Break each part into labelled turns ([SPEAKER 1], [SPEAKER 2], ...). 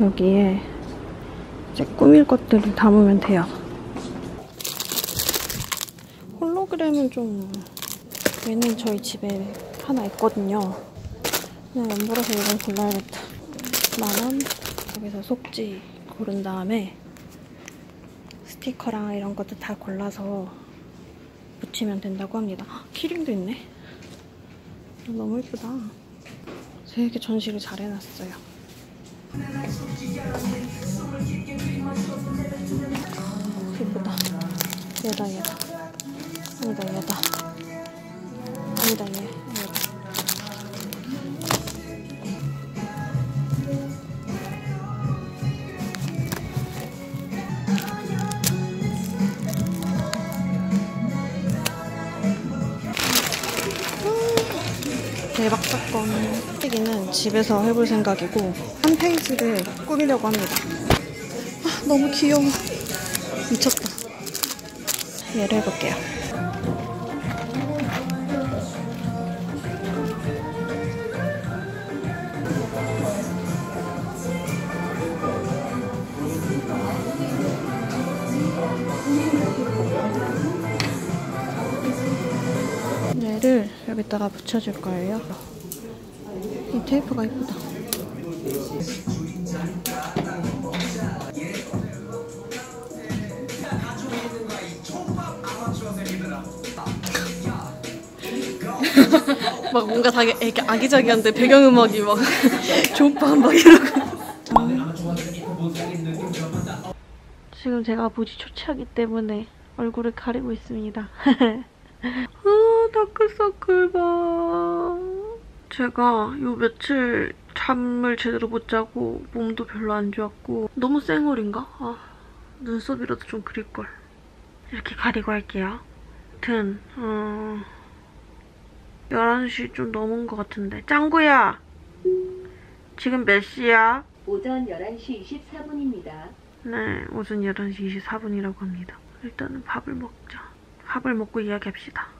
[SPEAKER 1] 여기에 이제 꾸밀 것들을 담으면 돼요. 좀 얘는 저희 집에 하나 있거든요. 그냥 연보라서 이건 골라야겠다. 만원 여기서 속지 고른 다음에 스티커랑 이런 것도 다 골라서 붙이면 된다고 합니다. 헉, 키링도 있네. 너무 예쁘다. 되게 전시를 잘 해놨어요. 예쁘다. 얘다 얘다. 아니다 얘다. 아니다 얘. 대박 사건. 여기는 집에서 해볼 생각이고 한 페이지를 꾸미려고 합니다. 아, 너무 귀여워. 미쳤다. 얘를 해볼게요. 얘를 여기다가 붙여줄 거예요. 이 테이프가 이쁘다. 막 뭔가 되게 애기- 아기자기한데 배경음악이 막 조파 막 이러고. 지금 제가 무지 초췌하기 때문에 얼굴을 가리고 있습니다. 아, 다크서클 봐. 제가 요 며칠 잠을 제대로 못 자고 몸도 별로 안 좋았고 너무 쌩얼인가? 아, 눈썹이라도 좀 그릴걸. 이렇게 가리고 할게요. 아무튼 어... 11시 좀 넘은 것 같은데 짱구야! 지금 몇 시야?
[SPEAKER 2] 오전 11시 24분입니다.
[SPEAKER 1] 네, 오전 11시 24분이라고 합니다. 일단은 밥을 먹자. 밥을 먹고 이야기합시다.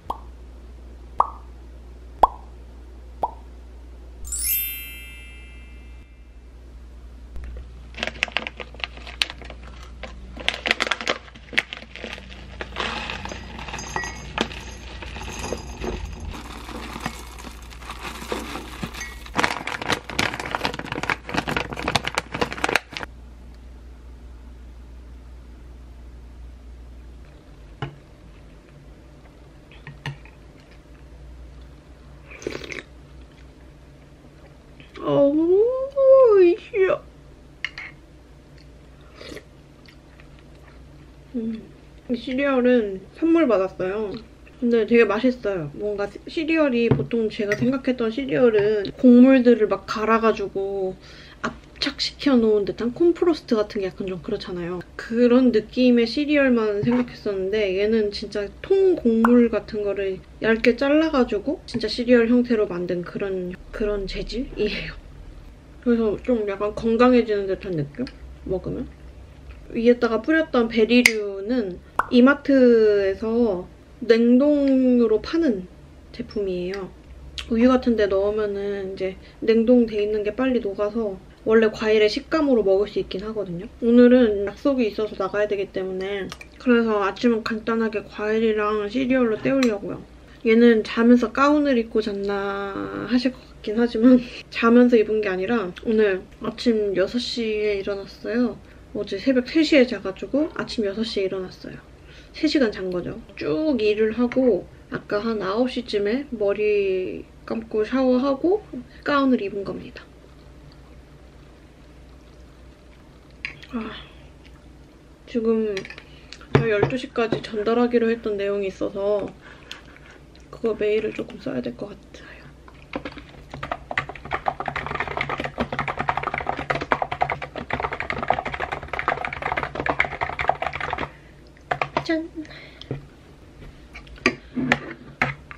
[SPEAKER 1] 어우, 싫어. 음, 이 시리얼은 선물 받았어요. 근데 되게 맛있어요. 뭔가 시- 시리얼이 보통 제가 생각했던 시리얼은 곡물들을 막 갈아가지고 압착시켜 놓은 듯한 콤프로스트 같은 게 약간 좀 그렇잖아요. 그런 느낌의 시리얼만 생각했었는데 얘는 진짜 통 곡물 같은 거를 얇게 잘라가지고 진짜 시리얼 형태로 만든 그런 그런 재질이에요. 그래서 좀 약간 건강해지는 듯한 느낌? 먹으면? 위에다가 뿌렸던 베리류는 이마트에서 냉동으로 파는 제품이에요. 우유 같은 데 넣으면은 이제 냉동돼 있는 게 빨리 녹아서 원래 과일의 식감으로 먹을 수 있긴 하거든요. 오늘은 약속이 있어서 나가야 되기 때문에 그래서 아침은 간단하게 과일이랑 시리얼로 때우려고요. 얘는 자면서 가운을 입고 잤나 하실 것 같긴 하지만 자면서 입은 게 아니라 오늘 아침 6시에 일어났어요. 어제 새벽 3시에 자가지고 아침 6시에 일어났어요. 3시간 잔 거죠. 쭉 일을 하고 아까 한 9시쯤에 머리 감고 샤워하고 가운을 입은 겁니다. 아, 지금 12시까지 전달하기로 했던 내용이 있어서 그거 메일을 조금 써야 될 것 같아요.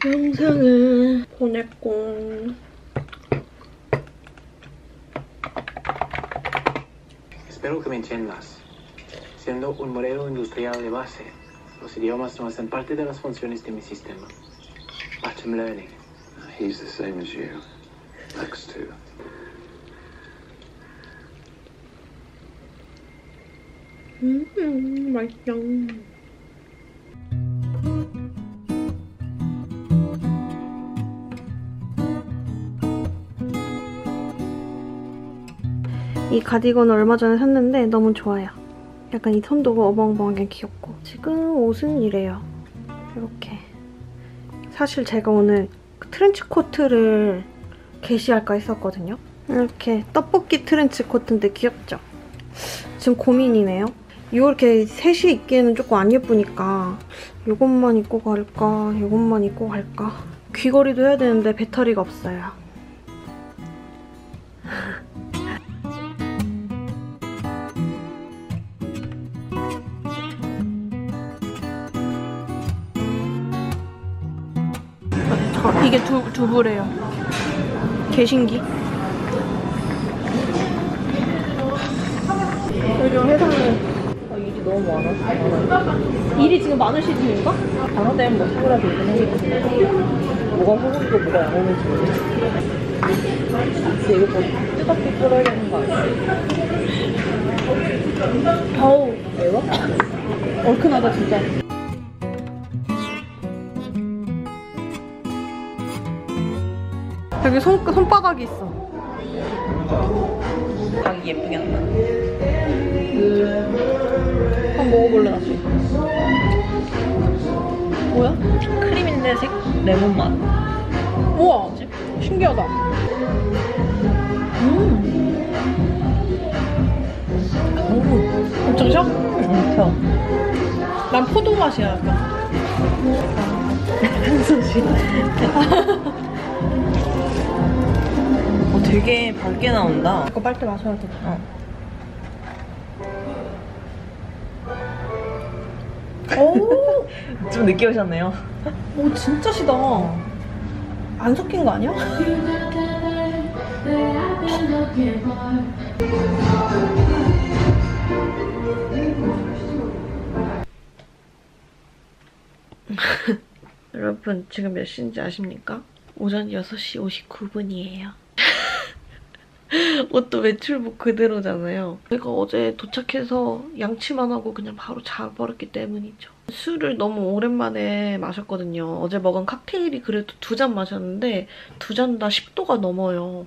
[SPEAKER 3] 영상을 보냈고
[SPEAKER 4] Espero que me entiendas. Siendo un moreno industrial de base, los idiomas no hacen parte de las funciones de mi sistema. But I'm learning.
[SPEAKER 1] He's the same as you. Lex too.
[SPEAKER 3] 음 맛있죠 이 가디건 얼마 전에 샀는데 너무 좋아요. 약간 이 톤도 어벙벙하게 귀엽고 지금 옷은 이래요. 이렇게 사실 제가 오늘 그 트렌치 코트를 게시할까 했었거든요. 이렇게 떡볶이 트렌치 코트인데 귀엽죠? 지금 고민이네요. 이렇게 셋이 입기에는 조금 안 예쁘니까 이것만 입고 갈까 이것만 입고 갈까 귀걸이도 해야 되는데 배터리가 없어요. 두, 두부래요. 개신기. 요즘 회사는
[SPEAKER 5] 아, 일이 너무 많아.
[SPEAKER 3] 일이 지금 많은 시즌인가?
[SPEAKER 5] 단어 때문에 뭐 있긴 하겠지. 뭐가 호흡이고 뭐가 양호인지 모르겠어. 이거 더 뜨겁게 끓여야 되는 거 아니야?
[SPEAKER 3] 어우,
[SPEAKER 5] 매워?
[SPEAKER 3] 얼큰하다, 진짜. 여기 손, 손바닥이 있어.
[SPEAKER 5] 각이 예쁘게 안 나. 한번 먹어볼래, 나중에.
[SPEAKER 3] 뭐야?
[SPEAKER 5] 크림인데 색 레몬 맛.
[SPEAKER 3] 우와, 신기하다.
[SPEAKER 5] 오,
[SPEAKER 3] 엄청 셔?
[SPEAKER 5] 엄청.
[SPEAKER 3] 난 포도 맛이야, 약간.
[SPEAKER 5] 한소시. 어, 되게 밝게 나온다.
[SPEAKER 3] 이거 빨대 마셔야 돼.
[SPEAKER 5] 어.
[SPEAKER 3] 오,
[SPEAKER 5] 좀 늦게 오셨네요.
[SPEAKER 3] 오, 진짜 시다. 안 섞인 거 아니야? 여러분, 지금 몇 시인지 아십니까? 오전 6시 59분이에요. 옷도 외출복 그대로잖아요. 제가 어제 도착해서 양치만 하고 그냥 바로 자버렸기 때문이죠. 술을 너무 오랜만에 마셨거든요. 어제 먹은 칵테일이 그래도 두 잔 마셨는데 두 잔 다 10도가 넘어요.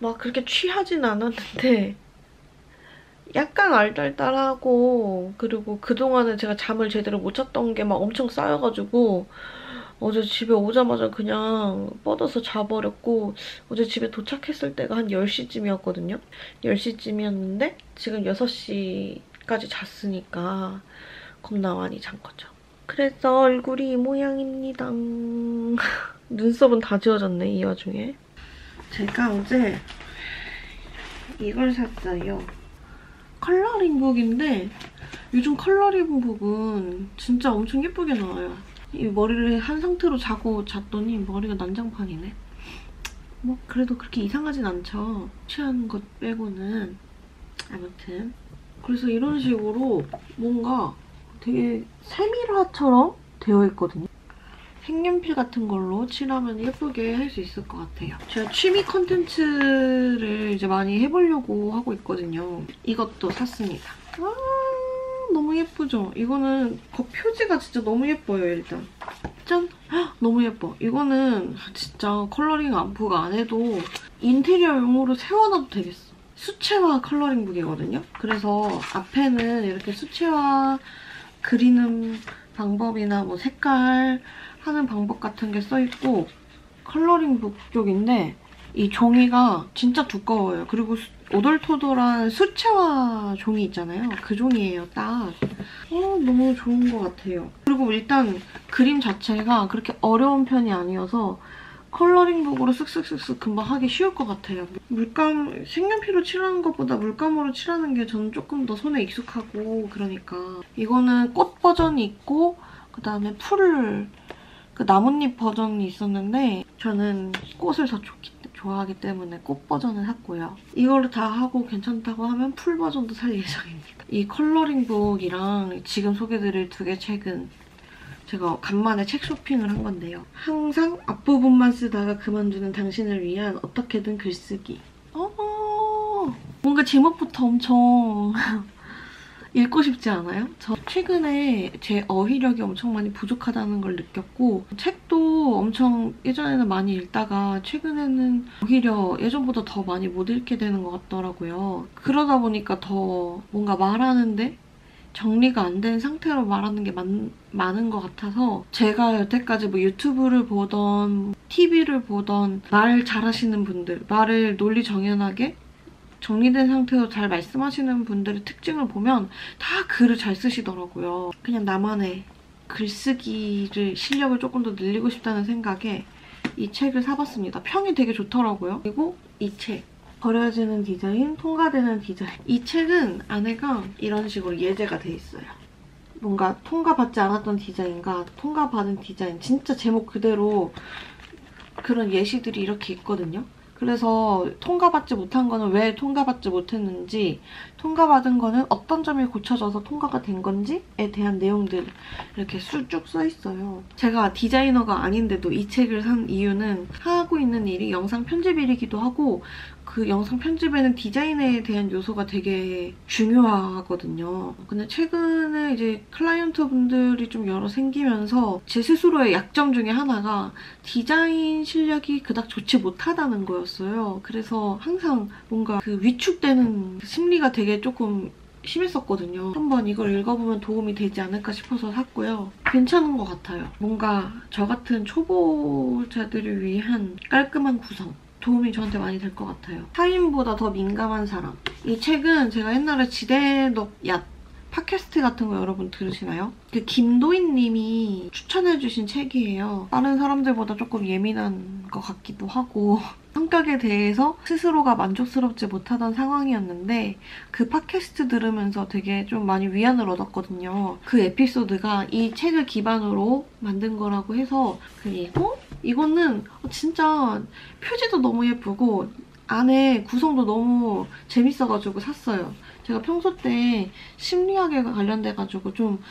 [SPEAKER 3] 막 그렇게 취하진 않았는데 약간 알딸딸하고 그리고 그동안에 제가 잠을 제대로 못 잤던 게 막 엄청 쌓여가지고 어제 집에 오자마자 그냥 뻗어서 자버렸고 어제 집에 도착했을 때가 한 10시쯤이었거든요. 10시쯤이었는데 지금 6시까지 잤으니까 겁나 많이 잔 거죠. 그래서 얼굴이 이 모양입니다. 눈썹은 다 지워졌네, 이 와중에. 제가 어제 이걸 샀어요. 컬러링북인데 요즘 컬러링북은 진짜 엄청 예쁘게 나와요. 이 머리를 한 상태로 자고 잤더니 머리가 난장판이네. 뭐 그래도 그렇게 이상하진 않죠. 취한 것 빼고는. 아무튼 그래서 이런 식으로 뭔가 되게 세밀화처럼 되어 있거든요. 색연필 같은 걸로 칠하면 예쁘게 할 수 있을 것 같아요. 제가 취미 컨텐츠를 이제 많이 해보려고 하고 있거든요. 이것도 샀습니다. 아 너무 예쁘죠? 이거는 겉 표지가 진짜 너무 예뻐요, 일단. 짠! 헉, 너무 예뻐. 이거는 진짜 컬러링 안부가 안 해도 인테리어용으로 세워놔도 되겠어. 수채화 컬러링북이거든요. 그래서 앞에는 이렇게 수채화 그리는 방법이나 뭐 색깔 하는 방법 같은 게 써있고 컬러링북 쪽인데 이 종이가 진짜 두꺼워요. 그리고 수- 오돌토돌한 수채화 종이 있잖아요. 그 종이에요, 딱. 어, 너무 좋은 것 같아요. 그리고 일단 그림 자체가 그렇게 어려운 편이 아니어서 컬러링북으로 쓱쓱쓱쓱 금방 하기 쉬울 것 같아요. 물감, 색연필로 칠하는 것보다 물감으로 칠하는 게 저는 조금 더 손에 익숙하고 그러니까 이거는 꽃 버전이 있고 그다음에 풀 그 나뭇잎 버전이 있었는데 저는 꽃을 더 좋기, 좋아하기 때문에 꽃 버전을 샀고요. 이거를 다 하고 괜찮다고 하면 풀 버전도 살 예정입니다. 이 컬러링북이랑 지금 소개드릴 두 개 책은 제가 간만에 책 쇼핑을 한 건데요. 항상 앞부분만 쓰다가 그만두는 당신을 위한 어떻게든 글쓰기. 어머 뭔가 제목부터 엄청 읽고 싶지 않아요? 저 최근에 제 어휘력이 엄청 많이 부족하다는 걸 느꼈고 책도 엄청 예전에는 많이 읽다가 최근에는 오히려 예전보다 더 많이 못 읽게 되는 것 같더라고요. 그러다 보니까 더 뭔가 말하는데 정리가 안 된 상태로 말하는 게 많, 많은 것 같아서 제가 여태까지 뭐 유튜브를 보던 TV를 보던 말 잘하시는 분들 말을 논리 정연하게 정리된 상태로 잘 말씀하시는 분들의 특징을 보면 다 글을 잘 쓰시더라고요. 그냥 나만의 글쓰기를 실력을 조금 더 늘리고 싶다는 생각에 이 책을 사봤습니다. 평이 되게 좋더라고요. 그리고 이 책. 버려지는 디자인, 통과되는 디자인. 이 책은 안에가 이런 식으로 예제가 돼 있어요. 뭔가 통과받지 않았던 디자인과 통과받은 디자인. 진짜 제목 그대로 그런 예시들이 이렇게 있거든요. 그래서 통과받지 못한 거는 왜 통과받지 못했는지 통과받은 거는 어떤 점이 고쳐져서 통과가 된 건지에 대한 내용들 이렇게 쭉 써 있어요. 제가 디자이너가 아닌데도 이 책을 산 이유는 하고 있는 일이 영상 편집 일이기도 하고 그 영상 편집에는 디자인에 대한 요소가 되게 중요하거든요. 근데 최근에 이제 클라이언트 분들이 좀 여러 생기면서 제 스스로의 약점 중에 하나가 디자인 실력이 그닥 좋지 못하다는 거였어요. 그래서 항상 뭔가 그 위축되는 심리가 되게 조금 심했었거든요. 한번 이걸 읽어보면 도움이 되지 않을까 싶어서 샀고요. 괜찮은 것 같아요. 뭔가 저 같은 초보자들을 위한 깔끔한 구성. 도움이 저한테 많이 될 것 같아요. 타인보다 더 민감한 사람. 이 책은 제가 옛날에 지대덕 얏 팟캐스트 같은 거 여러분 들으시나요? 그 김도인 님이 추천해주신 책이에요. 다른 사람들보다 조금 예민한 것 같기도 하고 성격에 대해서 스스로가 만족스럽지 못하던 상황이었는데 그 팟캐스트 들으면서 되게 좀 많이 위안을 얻었거든요. 그 에피소드가 이 책을 기반으로 만든 거라고 해서 그리고 이거는 진짜 표지도 너무 예쁘고 안에 구성도 너무 재밌어가지고 샀어요. 제가 평소 때 심리학에 관련돼가지고 좀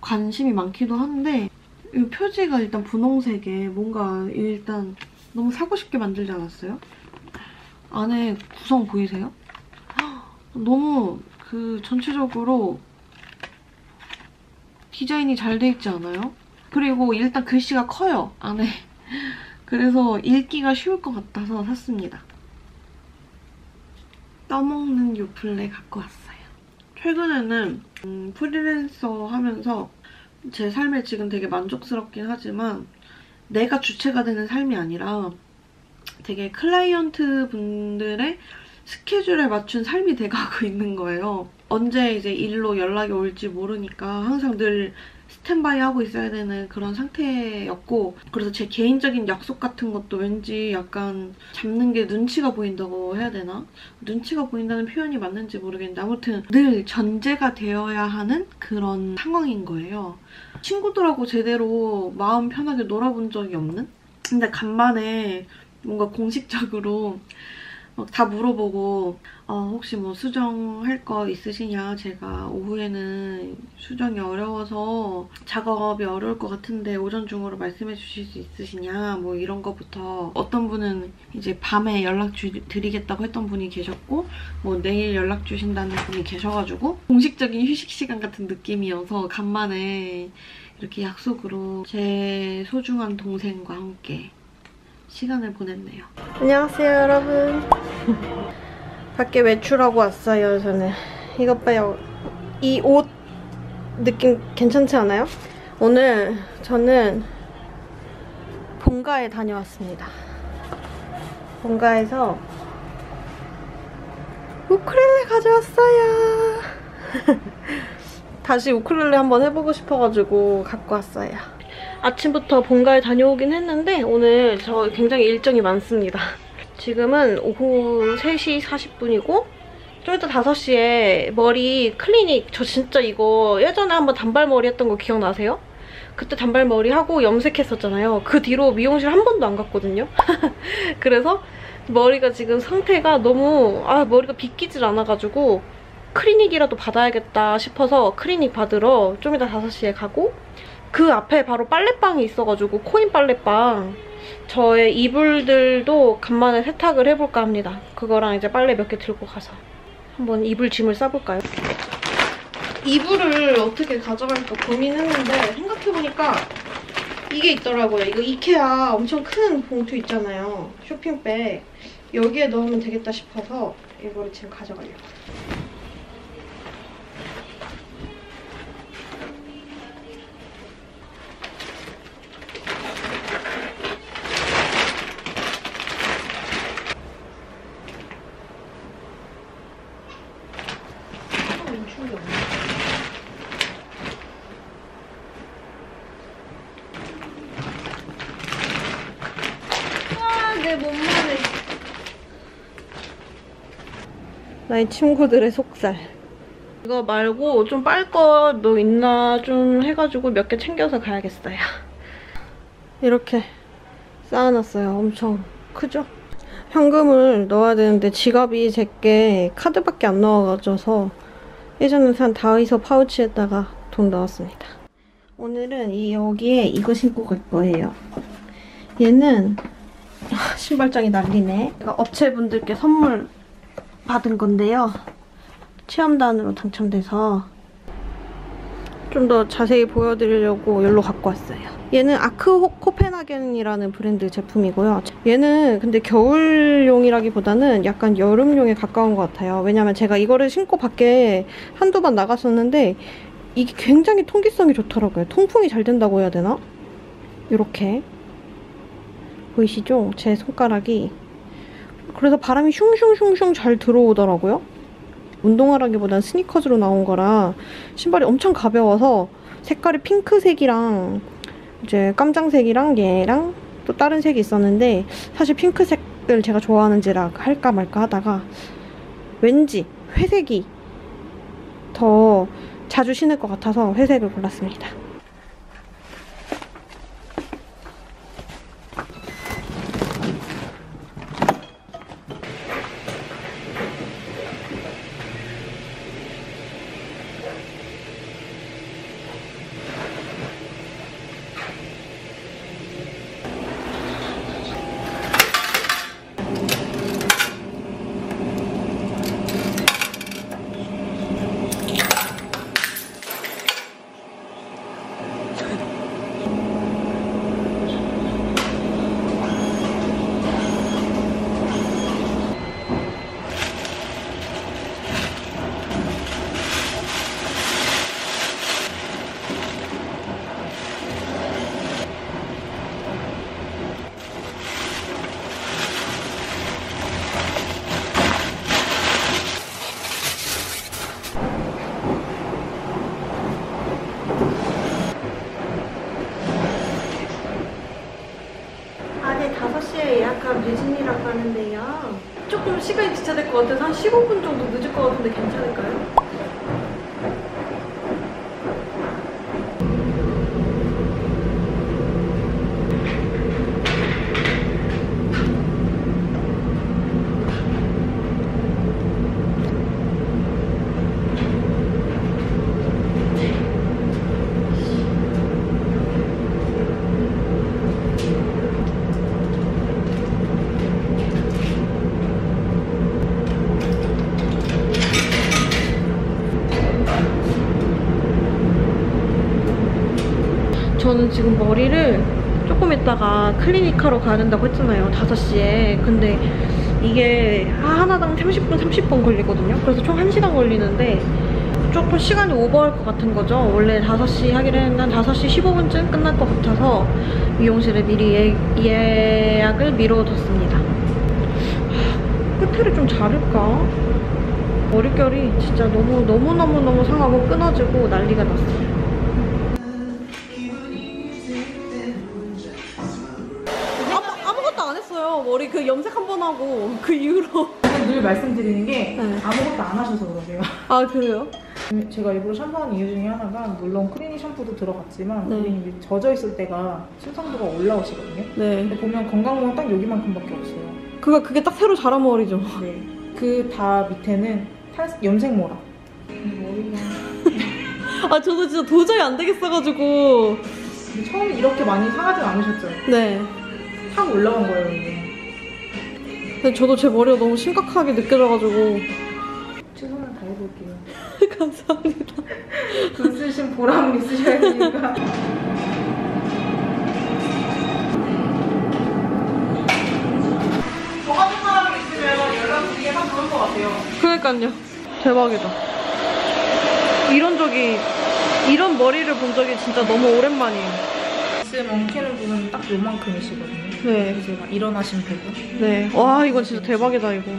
[SPEAKER 3] 관심이 많기도 한데 이 표지가 일단 분홍색에 뭔가 일단 너무 사고 싶게 만들지 않았어요? 안에 구성 보이세요? 너무 그 전체적으로 디자인이 잘 돼 있지 않아요? 그리고 일단 글씨가 커요, 안에. 그래서 읽기가 쉬울 것 같아서 샀습니다. 떠먹는 요플레 갖고 왔어요. 최근에는 음, 프리랜서 하면서 제 삶에 지금 되게 만족스럽긴 하지만 내가 주체가 되는 삶이 아니라 되게 클라이언트 분들의 스케줄에 맞춘 삶이 돼가고 있는 거예요. 언제 이제 일로 연락이 올지 모르니까 항상 늘 스탠바이 하고 있어야 되는 그런 상태였고 그래서 제 개인적인 약속 같은 것도 왠지 약간 잡는 게 눈치가 보인다고 해야 되나? 눈치가 보인다는 표현이 맞는지 모르겠는데 아무튼 늘 전제가 되어야 하는 그런 상황인 거예요. 친구들하고 제대로 마음 편하게 놀아본 적이 없는? 근데 간만에 뭔가 공식적으로 다 물어보고 어, 혹시 뭐 수정할 거 있으시냐? 제가 오후에는 수정이 어려워서 작업이 어려울 것 같은데 오전 중으로 말씀해 주실 수 있으시냐? 뭐 이런 거부터 어떤 분은 이제 밤에 연락 주, 드리겠다고 했던 분이 계셨고 뭐 내일 연락 주신다는 분이 계셔가지고 공식적인 휴식 시간 같은 느낌이어서 간만에 이렇게 약속으로 제 소중한 동생과 함께 시간을 보냈네요. 안녕하세요, 여러분. 밖에 외출하고 왔어요, 저는. 이것 봐요. 이 옷 느낌 괜찮지 않아요? 오늘 저는 본가에 다녀왔습니다. 본가에서 우쿨렐레 가져왔어요. 다시 우쿨렐레 한번 해보고 싶어가지고 갖고 왔어요. 아침부터 본가에 다녀오긴 했는데 오늘 저 굉장히 일정이 많습니다. 지금은 오후 3시 40분이고 좀 이따 5시에 머리 클리닉 저 진짜 이거 예전에 한번 단발머리 했던 거 기억나세요?
[SPEAKER 1] 그때 단발머리 하고 염색했었잖아요. 그 뒤로 미용실 한 번도 안 갔거든요. 그래서 머리가 지금 상태가 너무 아 머리가 빗기질 않아가지고 클리닉이라도 받아야겠다 싶어서 클리닉 받으러 좀 이따 5시에 가고 그 앞에 바로 빨래방이 있어가지고 코인 빨래방 저의 이불들도 간만에 세탁을 해볼까 합니다. 그거랑 이제 빨래 몇 개 들고 가서 한번 이불 짐을 싸볼까요? 이불을 어떻게 가져갈까 고민했는데 생각해보니까 이게 있더라고요. 이거 이케아 엄청 큰 봉투 있잖아요. 쇼핑백. 여기에 넣으면 되겠다 싶어서 이거를 지금 가져가려고. 아, 멈춘 게 없네. 아, 내 몸만에. 나의 친구들의 속살. 이거 말고 좀 빨 거 뭐 있나 좀 해가지고 몇 개 챙겨서 가야겠어요. 이렇게 쌓아놨어요. 엄청 크죠? 현금을 넣어야 되는데 지갑이 제게 카드밖에 안 넣어가져서 예전에 산 다이소 파우치에다가 돈 넣었습니다. 오늘은 이 여기에 이거 신고 갈 거예요. 얘는 아, 신발장이 난리네. 제가 업체분들께 선물 받은 건데요. 체험단으로 당첨돼서 좀 더 자세히 보여드리려고 여기로 갖고 왔어요. 얘는 아크 코펜하겐이라는 브랜드 제품이고요. 얘는 근데 겨울용이라기보다는 약간 여름용에 가까운 것 같아요. 왜냐면 제가 이거를 신고 밖에 한두 번 나갔었는데 이게 굉장히 통기성이 좋더라고요. 통풍이 잘 된다고 해야 되나? 이렇게 보이시죠? 제 손가락이 그래서 바람이 슝슝슝슝 잘 들어오더라고요. 운동화라기보단 스니커즈로 나온 거라 신발이 엄청 가벼워서 색깔이 핑크색이랑 이제 깜장색이랑 얘랑 또 다른 색이 있었는데 사실 핑크색을 제가 좋아하는지라 할까 말까 하다가 왠지 회색이 더 자주 신을 것 같아서 회색을 골랐습니다. 아네 5시에 예약한 류진이라고 하는데요. 조금 시간이 지체될 것 같아서 한 15분 정도 늦을 것 같은데 괜찮을까요? 저는 지금 머리를 조금 있다가 클리니카로 가야 된다고 했잖아요. 5시에. 근데 이게 하나당 30분, 30분 걸리거든요. 그래서 총 1시간 걸리는데 조금 시간이 오버할 것 같은 거죠. 원래 5시 하기로 했는데 한 5시 15분쯤 끝날 것 같아서 미용실에 미리 예, 예약을 미뤄뒀습니다. 하, 끝을 좀 자를까? 머릿결이 진짜 너무 너무너무너무 상하고 끊어지고 난리가 났어요. 하고 그 이후로.
[SPEAKER 6] 늘 말씀드리는 게
[SPEAKER 1] 네.
[SPEAKER 6] 아무것도 안 하셔서 그러세요.
[SPEAKER 1] 아 그래요?
[SPEAKER 6] 제가 일부러 샴푸하는 이유 중에 하나가 물론 크리니 샴푸도 들어갔지만
[SPEAKER 1] 네.
[SPEAKER 6] 이제 젖어 있을 때가 신선도가 올라오시거든요.
[SPEAKER 1] 네.
[SPEAKER 6] 보면 건강모는 딱 여기만큼밖에 없어요.
[SPEAKER 1] 그거 그게 딱 새로 자란 머리죠.
[SPEAKER 6] 네. 그 다 밑에는 탈, 염색 모라. 머리가
[SPEAKER 1] 아 저도 진짜 도저히 안 되겠어가지고.
[SPEAKER 6] 처음에 이렇게 많이 상하지 않으셨죠?
[SPEAKER 1] 네.
[SPEAKER 6] 확 올라간 거예요, 이게.
[SPEAKER 1] 근데 저도 제 머리가 너무 심각하게 느껴져가지고.
[SPEAKER 6] 최선을 다해볼게요.
[SPEAKER 1] 감사합니다.
[SPEAKER 6] 돈 쓰신 보람 있으셔야 되니까. 저 같은 사람이 있으면 연락드리기가 좋을 것 같아요.
[SPEAKER 1] 그러니까요. 대박이다. 이런 적이 이런 머리를 본 적이 진짜 너무 오랜만이에요.
[SPEAKER 6] 지금 엉키는 부분은 딱 요만큼이시거든요.
[SPEAKER 1] 네.
[SPEAKER 6] 그래서 제가 일어나시면 되고.
[SPEAKER 1] 네. 와 이건 진짜 대박이다 이거.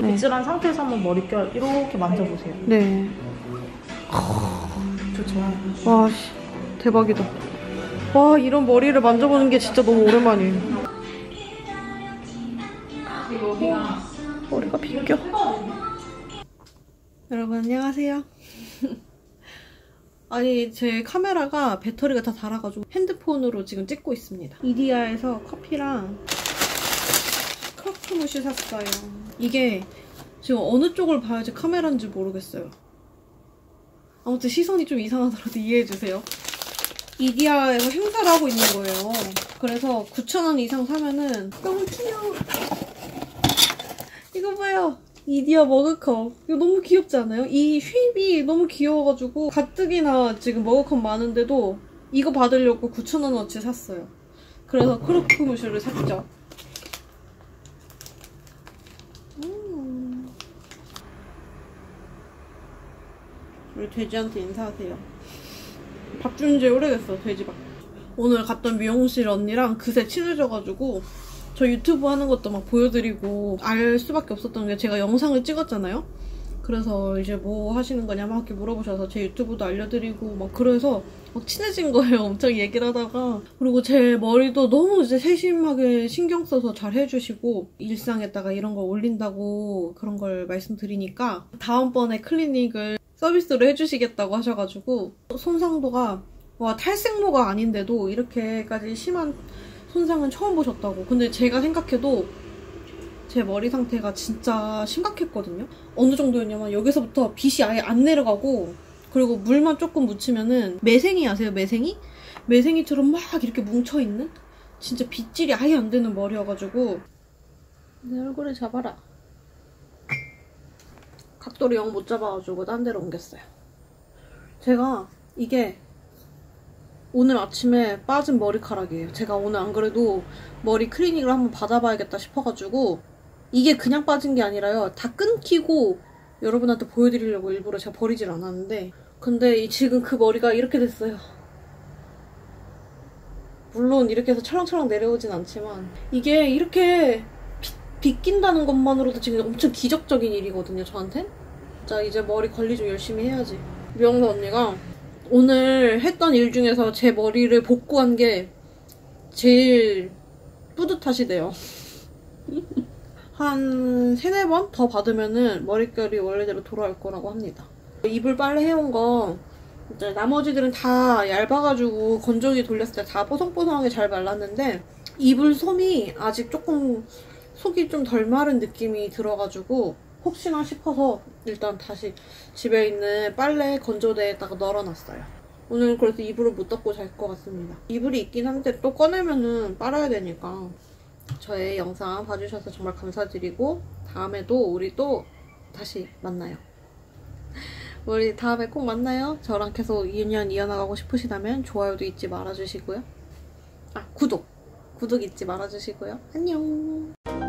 [SPEAKER 1] 네.
[SPEAKER 6] 빗질한 상태에서 한번 머릿결 이렇게 만져보세요.
[SPEAKER 1] 네.
[SPEAKER 6] 좋죠.
[SPEAKER 1] 와 씨, 대박이다. 와 이런 머리를 만져보는 게 진짜 너무 오랜만이에요.
[SPEAKER 6] 여기가
[SPEAKER 1] 머리가 비껴. 여러분 안녕하세요. 아니 제 카메라가 배터리가 다 닳아가지고 핸드폰으로 지금 찍고 있습니다. 이디야에서 커피랑 크로프무시 샀어요. 이게 지금 어느 쪽을 봐야지 카메라인지 모르겠어요. 아무튼 시선이 좀 이상하더라도 이해해주세요. 이디야에서 행사를 하고 있는 거예요. 그래서 9,000원 이상 사면은 너무 귀여워. 이거 봐요. 이디야 머그컵. 이거 너무 귀엽지 않아요? 이 휘입이 너무 귀여워가지고 가뜩이나 지금 머그컵 많은데도 이거 받으려고 9,000원어치 샀어요. 그래서 크로크 무슈를 샀죠. 음. 우리 돼지한테 인사하세요. 밥 준지 오래됐어, 돼지밥. 오늘 갔던 미용실 언니랑 그새 친해져가지고 저 유튜브 하는 것도 막 보여드리고 알 수밖에 없었던 게 제가 영상을 찍었잖아요. 그래서 이제 뭐 하시는 거냐 막 이렇게 물어보셔서 제 유튜브도 알려드리고 막 그래서 막 친해진 거예요. 엄청 얘기를 하다가 그리고 제 머리도 너무 이제 세심하게 신경 써서 잘 해주시고 일상에다가 이런 걸 올린다고 그런 걸 말씀드리니까 다음번에 클리닉을 서비스로 해주시겠다고 하셔가지고 손상도가 와 탈색모가 아닌데도 이렇게까지 심한 손상은 처음 보셨다고. 근데 제가 생각해도 제 머리 상태가 진짜 심각했거든요. 어느 정도였냐면 여기서부터 빗이 아예 안 내려가고 그리고 물만 조금 묻히면은 매생이 아세요? 매생이? 매생이처럼 막 이렇게 뭉쳐있는? 진짜 빗질이 아예 안 되는 머리여가지고 내 얼굴을 잡아라. 각도를 영 못 잡아가지고 딴 데로 옮겼어요. 제가 이게 오늘 아침에 빠진 머리카락이에요. 제가 오늘 안 그래도 머리 클리닉을 한번 받아봐야겠다 싶어가지고 이게 그냥 빠진 게 아니라요. 다 끊기고 여러분한테 보여드리려고 일부러 제가 버리질 않았는데 근데 이- 지금 그 머리가 이렇게 됐어요. 물론 이렇게 해서 철렁철렁 내려오진 않지만 이게 이렇게 빗, 빗긴다는 것만으로도 지금 엄청 기적적인 일이거든요, 저한텐. 자, 이제 머리 관리 좀 열심히 해야지. 미영사 언니가 오늘 했던 일 중에서 제 머리를 복구한 게 제일 뿌듯하시대요. 한 세네 번 더 받으면은 머릿결이 원래대로 돌아올 거라고 합니다. 이불 빨래 해온 거 이제 나머지들은 다 얇아가지고 건조기 돌렸을 때 다 뽀송뽀송하게 잘 말랐는데 이불 솜이 아직 조금 속이 좀 덜 마른 느낌이 들어가지고 혹시나 싶어서 일단 다시 집에 있는 빨래 건조대에다가 널어놨어요. 오늘 그래서 이불을 못 덮고 잘 것 같습니다. 이불이 있긴 한데 또 꺼내면은 빨아야 되니까 저의 영상 봐주셔서 정말 감사드리고 다음에도 우리 또 다시 만나요. 우리 다음에 꼭 만나요. 저랑 계속 2년 이어나가고 싶으시다면 좋아요도 잊지 말아주시고요. 아 구독! 구독 잊지 말아주시고요. 안녕!